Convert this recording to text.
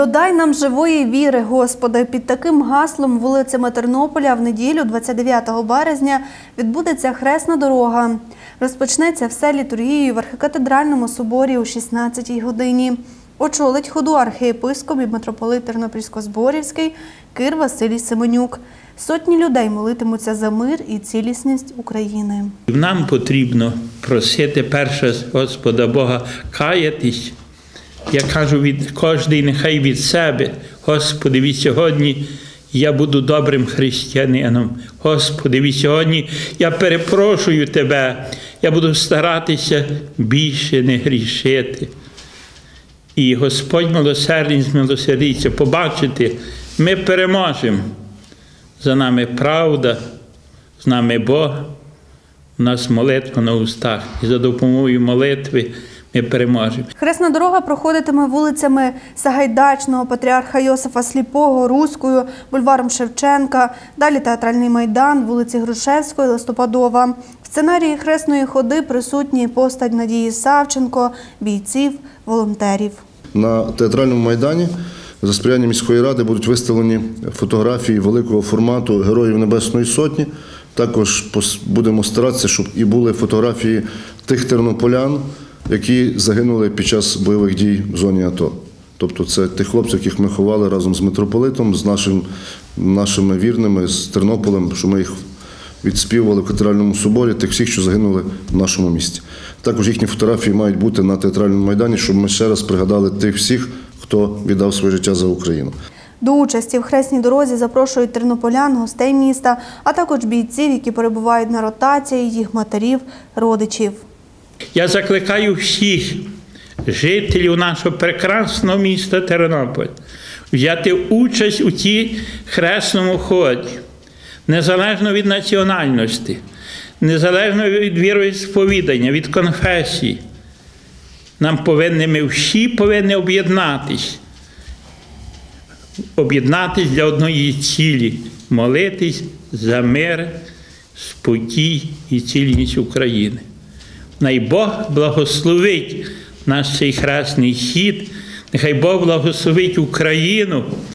Додай нам живої віри, Господи. Під таким гаслом вулицями Тернополя в неділю, 29 березня, відбудеться хресна дорога. Розпочнеться все літургією в архікатедральному соборі о 16 годині. Очолить ходу архієпископ і митрополит Тернопільсько-Зборівський Кир Василій Семенюк. Сотні людей молитимуться за мир і цілісність України. Нам потрібно просити перше Господа Бога каятись. Я кажу від кожний, нехай від себе. Господи, від сьогодні я буду добрим християнином. Господи, від сьогодні я перепрошую Тебе. Я буду старатися більше не грішити. І Господь милосердний змилосердиться, побачити, ми переможемо. За нами правда, з нами Бог. У нас молитва на устах, і за допомогою молитви ми переможемо. Хресна дорога проходитиме вулицями Сагайдачного, Патріарха Йосифа Сліпого, Руською, бульваром Шевченка, далі театральний майдан, вулиці Грушевської, Листопадова. В сценарії хресної ходи присутні постать Надії Савченко, бійців, волонтерів. На театральному майдані за сприяння міської ради будуть виставлені фотографії великого формату Героїв Небесної Сотні. Також будемо старатися, щоб і були фотографії тих тернополян, які загинули під час бойових дій в зоні АТО. Тобто це тих хлопців, яких ми ховали разом з митрополитом, з нашим, нашими вірними, з Тернополем, що ми їх відспівували в катедральному соборі, тих всіх, що загинули в нашому місті. Також їхні фотографії мають бути на театральному майдані, щоб ми ще раз пригадали тих всіх, хто віддав своє життя за Україну. До участі в хресній дорозі запрошують тернополян, гостей міста, а також бійців, які перебувають на ротації, їх матерів, родичів. Я закликаю всіх жителів нашого прекрасного міста Тернополь взяти участь у цій хресному ході, незалежно від національності, незалежно від віросповідання, від конфесії. Нам повинні, ми всі повинні об'єднатись. Об'єднатись для одної цілі, молитись за мир, спокій і цільність України. Най Бог благословить наш цей хресний хід, нехай Бог благословить Україну